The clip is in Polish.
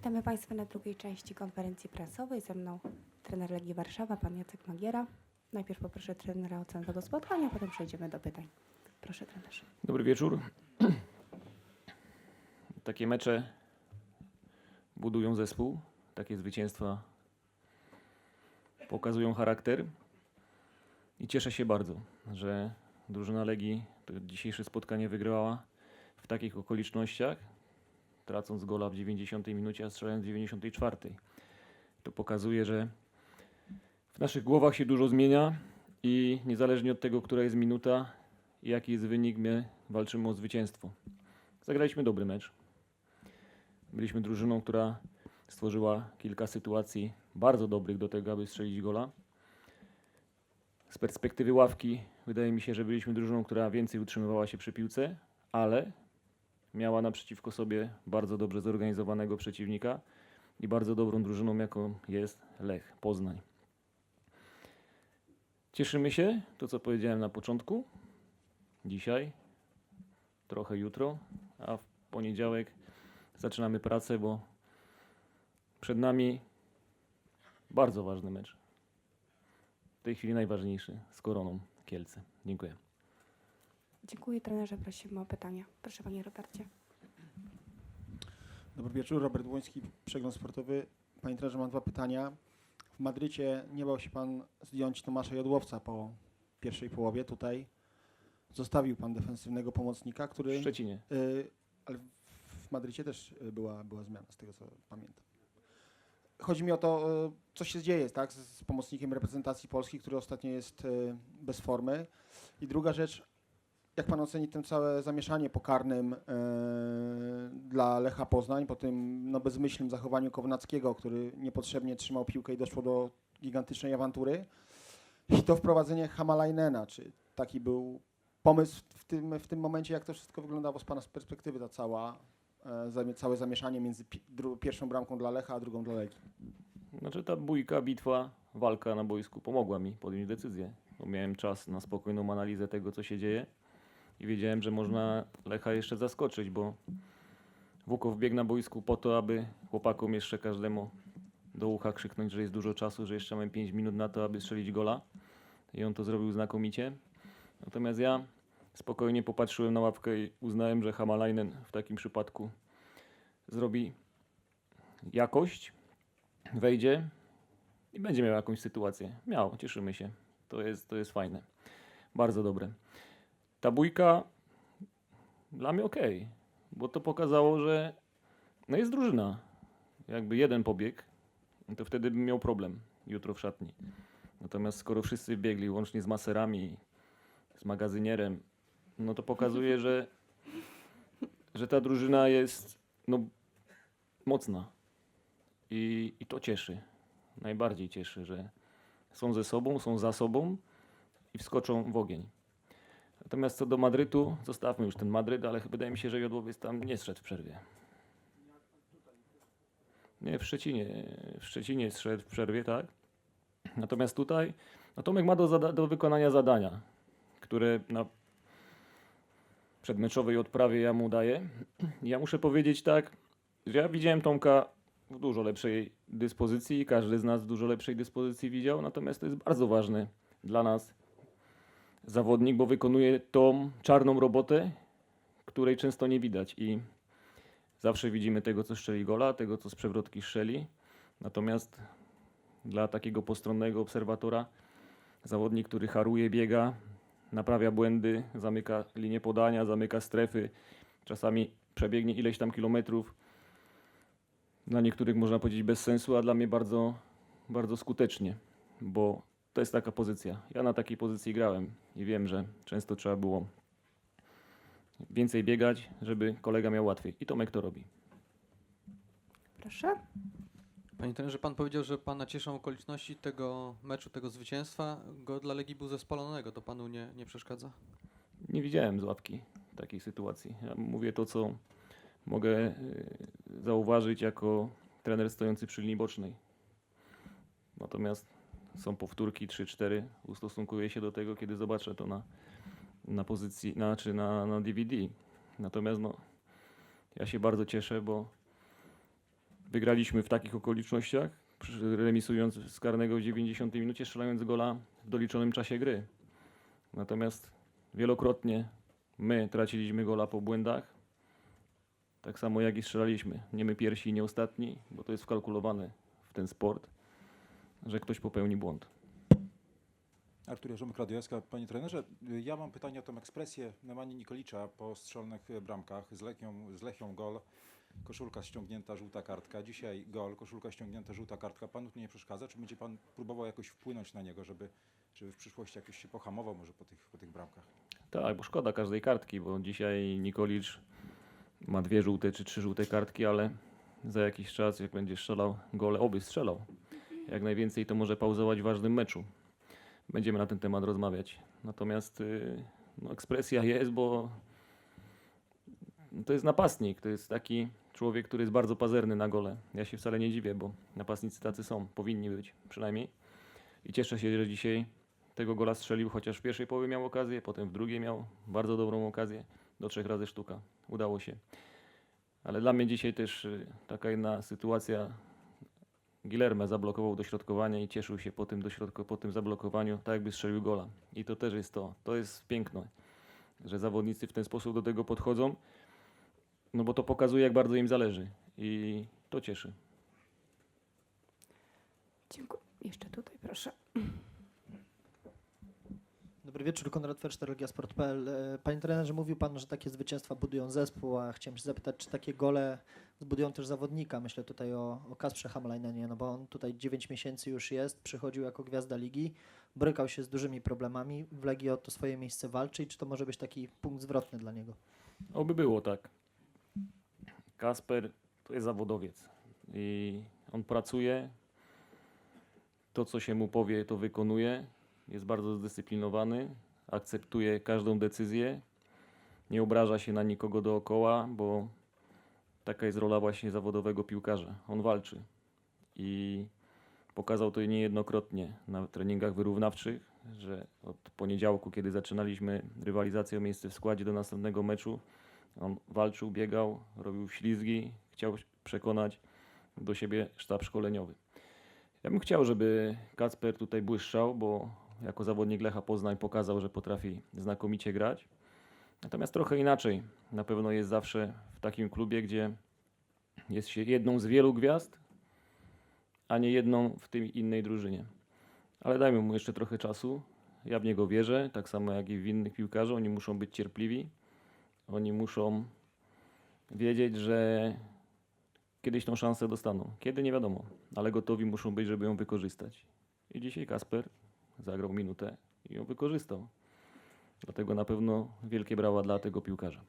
Witamy Państwa na drugiej części konferencji prasowej. Ze mną trener Legii Warszawa, pan Jacek Magiera. Najpierw poproszę trenera o ocenę tego spotkania, potem przejdziemy do pytań. Proszę trenerze. Dobry wieczór. Takie mecze budują zespół, takie zwycięstwa pokazują charakter i cieszę się bardzo, że drużyna Legii to dzisiejsze spotkanie wygrała w takich okolicznościach, tracąc gola w 90 minucie, a strzelając w 94. To pokazuje, że w naszych głowach się dużo zmienia i niezależnie od tego, która jest minuta, i jaki jest wynik, my walczymy o zwycięstwo. Zagraliśmy dobry mecz. Byliśmy drużyną, która stworzyła kilka sytuacji bardzo dobrych do tego, aby strzelić gola. Z perspektywy ławki wydaje mi się, że byliśmy drużyną, która więcej utrzymywała się przy piłce, ale miała naprzeciwko sobie bardzo dobrze zorganizowanego przeciwnika i bardzo dobrą drużyną, jaką jest Lech Poznań. Cieszymy się, to co powiedziałem na początku, dzisiaj, trochę jutro, a w poniedziałek zaczynamy pracę, bo przed nami bardzo ważny mecz. W tej chwili najważniejszy z Koroną Kielce. Dziękuję. Dziękuję trenerze, prosimy o pytania. Proszę panie Robercie. Dobry wieczór, Robert Błoński, Przegląd Sportowy. Panie trenerze, mam dwa pytania. W Madrycie nie bał się Pan zdjąć Tomasza Jodłowca po pierwszej połowie. Tutaj zostawił Pan defensywnego pomocnika, W który... Szczecinie. Y, ale w Madrycie też y, była, była zmiana, z tego co pamiętam. Chodzi mi o to, y, co się dzieje tak, z, z pomocnikiem reprezentacji Polski, który ostatnio jest y, bez formy. I druga rzecz, jak pan oceni to całe zamieszanie pokarnym y, dla Lecha Poznań po tym no, bezmyślnym zachowaniu Kownackiego, który niepotrzebnie trzymał piłkę i doszło do gigantycznej awantury. I to wprowadzenie Hamalajnena, czy taki był pomysł w tym, w tym momencie, jak to wszystko wyglądało z Pana perspektywy, ta cała, e, całe zamieszanie między pierwszą bramką dla Lecha, a drugą dla Legii. Znaczy ta bójka, bitwa, walka na boisku pomogła mi podjąć decyzję, bo miałem czas na spokojną analizę tego, co się dzieje i wiedziałem, że można Lecha jeszcze zaskoczyć, bo Wukow biegł na boisku po to, aby chłopakom jeszcze każdemu do ucha krzyknąć, że jest dużo czasu, że jeszcze mamy 5 minut na to, aby strzelić gola i on to zrobił znakomicie. Natomiast ja spokojnie popatrzyłem na ławkę i uznałem, że Hamalainen w takim przypadku zrobi jakość, wejdzie i będzie miał jakąś sytuację. Miał, cieszymy się. To jest, to jest fajne. Bardzo dobre. Ta bójka dla mnie ok, bo to pokazało, że no jest drużyna. Jakby jeden pobieg, to wtedy bym miał problem jutro w szatni. Natomiast skoro wszyscy biegli, łącznie z maserami, z magazynierem, no to pokazuje, że, że ta drużyna jest no, mocna. I, I to cieszy. Najbardziej cieszy, że są ze sobą, są za sobą i wskoczą w ogień. Natomiast co do Madrytu, zostawmy już ten Madryt, ale wydaje mi się, że Jodłowiec tam nie zszedł w przerwie. Nie, w Szczecinie. W Szczecinie zszedł w przerwie, tak. Natomiast tutaj, no Tomek ma do, do wykonania zadania, które na przedmeczowej odprawie ja mu daję. Ja muszę powiedzieć tak, że ja widziałem Tomka w dużo lepszej dyspozycji każdy z nas w dużo lepszej dyspozycji widział, natomiast to jest bardzo ważne dla nas zawodnik, bo wykonuje tą czarną robotę, której często nie widać. I zawsze widzimy tego, co strzeli gola, tego, co z przewrotki strzeli, natomiast dla takiego postronnego obserwatora zawodnik, który haruje, biega, naprawia błędy, zamyka linię podania, zamyka strefy, czasami przebiegnie ileś tam kilometrów, dla niektórych można powiedzieć bez sensu, a dla mnie bardzo, bardzo skutecznie, bo to jest taka pozycja. Ja na takiej pozycji grałem i wiem, że często trzeba było więcej biegać, żeby kolega miał łatwiej. I Tomek to robi. Proszę. Panie trenerze, pan powiedział, że pana cieszą okoliczności tego meczu, tego zwycięstwa. Go dla Legii był zespalonego. To panu nie, nie przeszkadza? Nie widziałem z ławki takiej sytuacji. Ja mówię to, co mogę y, zauważyć jako trener stojący przy linii bocznej. Natomiast są powtórki 3-4. Ustosunkuję się do tego, kiedy zobaczę to na, na pozycji, na, czy na, na DVD. Natomiast no, ja się bardzo cieszę, bo Wygraliśmy w takich okolicznościach, remisując z karnego w 90 minucie, strzelając gola w doliczonym czasie gry. Natomiast wielokrotnie my traciliśmy gola po błędach, tak samo jak i strzelaliśmy. Nie my pierwsi nie ostatni, bo to jest wkalkulowane w ten sport, że ktoś popełni błąd. Artur Jarzomek. Panie trenerze, ja mam pytanie o tę ekspresję Nemani Nikolicza po strzelnych bramkach. Z Lechią, z Lechią gol, koszulka ściągnięta, żółta kartka. Dzisiaj gol, koszulka ściągnięta, żółta kartka. Panu to nie przeszkadza? Czy będzie pan próbował jakoś wpłynąć na niego, żeby, żeby w przyszłości jakoś się pohamował może po tych, po tych bramkach? Tak, bo szkoda każdej kartki, bo dzisiaj Nikolicz ma dwie żółte czy trzy żółte kartki, ale za jakiś czas, jak będzie strzelał gole, oby strzelał. Jak najwięcej to może pauzować w ważnym meczu. Będziemy na ten temat rozmawiać. Natomiast y, no, ekspresja jest, bo to jest napastnik. To jest taki człowiek, który jest bardzo pazerny na gole. Ja się wcale nie dziwię, bo napastnicy tacy są, powinni być przynajmniej. I cieszę się, że dzisiaj tego gola strzelił, chociaż w pierwszej połowie miał okazję, potem w drugiej miał bardzo dobrą okazję, do trzech razy sztuka. Udało się. Ale dla mnie dzisiaj też y, taka jedna sytuacja. Guillerme zablokował dośrodkowanie i cieszył się po tym, dośrodko, po tym zablokowaniu, tak jakby strzelił gola. I to też jest to. To jest piękne, że zawodnicy w ten sposób do tego podchodzą, no bo to pokazuje, jak bardzo im zależy. I to cieszy. Dziękuję. Jeszcze tutaj proszę. Dobry wieczór, Konrad Ferszter, Sport.pl. E, Panie trenerze, mówił Pan, że takie zwycięstwa budują zespół, a chciałem się zapytać, czy takie gole zbudują też zawodnika? Myślę tutaj o, o Kasprze Hamleinenie, no bo on tutaj 9 miesięcy już jest, przychodził jako gwiazda ligi, borykał się z dużymi problemami, w Legii o to swoje miejsce walczy i czy to może być taki punkt zwrotny dla niego? Oby było tak. Kasper to jest zawodowiec i on pracuje. To, co się mu powie, to wykonuje. Jest bardzo zdyscyplinowany, akceptuje każdą decyzję, nie obraża się na nikogo dookoła, bo taka jest rola właśnie zawodowego piłkarza. On walczy i pokazał to niejednokrotnie na treningach wyrównawczych, że od poniedziałku, kiedy zaczynaliśmy rywalizację o miejsce w składzie do następnego meczu, on walczył, biegał, robił ślizgi, chciał przekonać do siebie sztab szkoleniowy. Ja bym chciał, żeby Kacper tutaj błyszczał, bo jako zawodnik Lecha Poznań pokazał, że potrafi znakomicie grać. Natomiast trochę inaczej. Na pewno jest zawsze w takim klubie, gdzie jest się jedną z wielu gwiazd, a nie jedną w tej innej drużynie. Ale dajmy mu jeszcze trochę czasu. Ja w niego wierzę, tak samo jak i w innych piłkarzy. Oni muszą być cierpliwi. Oni muszą wiedzieć, że kiedyś tą szansę dostaną. Kiedy nie wiadomo, ale gotowi muszą być, żeby ją wykorzystać. I dzisiaj Kasper zagrał minutę i ją wykorzystał. Dlatego na pewno wielkie brawa dla tego piłkarza.